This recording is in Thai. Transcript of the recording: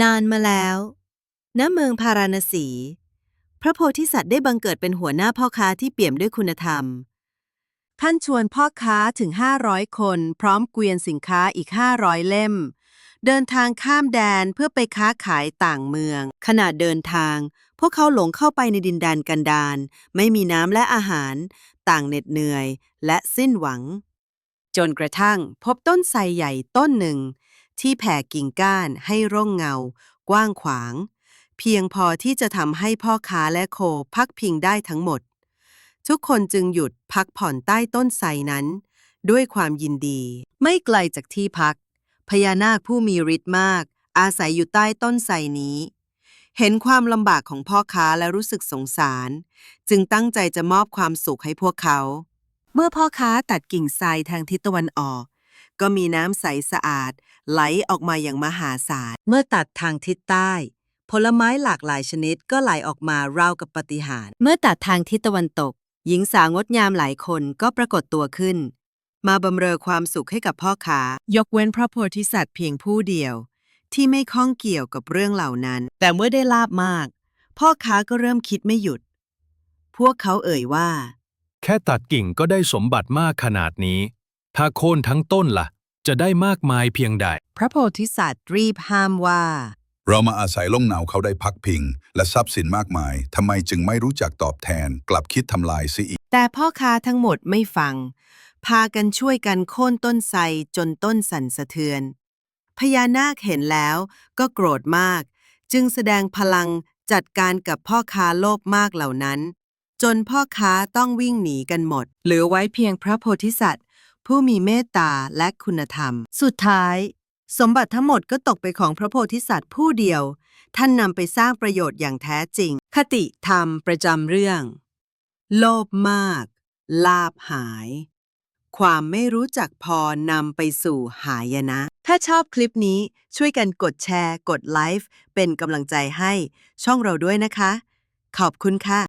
นานมาแล้ว ณ เมืองพาราณสี พระโพธิสัตว์ได้บังเกิดเป็นหัวหน้าพ่อค้าที่เปี่ยมด้วยคุณธรรม ท่านชวนพ่อค้าถึง 500 คน พร้อมเกวียนสินค้าอีก 500 เล่ม เดินทางข้ามแดนเพื่อไปค้าขายต่างเมือง ขณะเดินทาง พวกเขาหลงเข้าไปในดินแดนกันดารไม่มีน้ำและอาหาร ต่างเหน็ดเหนื่อย และสิ้นหวัง จนกระทั่งพบต้นไทรใหญ่ต้นหนึ่ง ที่แผ่กิ่งก้านให้ร่มเงา กว้างขวาง เพียงพอที่จะทำให้พ่อค้าและโคพักพิงได้ทั้งหมด ทุกคนจึงหยุดพักผ่อนใต้ต้นไทรนั้น ด้วยความยินดี ไม่ไกลจากที่พัก พญานาคผู้มีฤทธิ์มาก อาศัยอยู่ใต้ต้นไทรนี้ เห็นความลำบากของพ่อค้าและรู้สึกสงสาร จึงตั้งใจจะมอบความสุขให้พวกเขา เมื่อพ่อค้าตัดกิ่งไทรทางทิศตะวันออกก็มีน้ำใสสะอาด ไหลออกมาอย่างมหาศาล เมื่อตัดทางทิศใต้ ผลไม้หลากหลายชนิดก็ไหลออกมาราวกับปฏิหาร เมื่อตัดทางทิศตะวันตก หญิงสาวงดงามหลายคนก็ปรากฏตัวขึ้น มาบำเรอความสุขให้กับพ่อค้ายกเว้นพระโพธิสัตว์เพียงผู้เดียว ที่ไม่ข้องเกี่ยวกับเรื่องเหล่านั้น แต่เมื่อได้ลาบมาก พ่อค้าก็เริ่มคิดไม่หยุด พวกเขาเอ่ยว่า แค่ตัดกิ่งก็ได้สมบัติมากขนาดนี้ ถ้าโค่นทั้งต้นล่ะ จะได้มากมายเพียงใด พระโพธิสัตว์รีบห้ามว่า เรามาอาศัยล่มหนาวเขาได้พักพิง และทรัพย์สินมากมายทำไมจึงไม่รู้จักตอบแทน กลับคิดทำลายซิอีก แต่พ่อค้าทั้งหมดไม่ฟัง พากันช่วยกันโค่นต้นไทรจนต้นสั่นสะเทือน พญานาคเห็นแล้วก็โกรธมาก จึงแสดงพลังจัดการกับพ่อค้าโลภมากเหล่านั้น จนพ่อค้าต้องวิ่งหนีกันหมด เหลือไว้เพียงพระโพธิสัตว์ ผู้มีเมตตาและคุณธรรม สุดท้าย สมบัติทั้งหมดก็ตกไปของพระโพธิสัตว์ผู้เดียว ท่านนำไปสร้างประโยชน์อย่างแท้จริง คติธรรมประจำเรื่อง โลภมาก ลาบหาย ความไม่รู้จักพอนำไปสู่หายนะ ถ้าชอบคลิปนี้ช่วยกันกดแชร์ กดไลฟ์เป็นกำลังใจให้ช่องเราด้วยนะคะ ขอบคุณค่ะ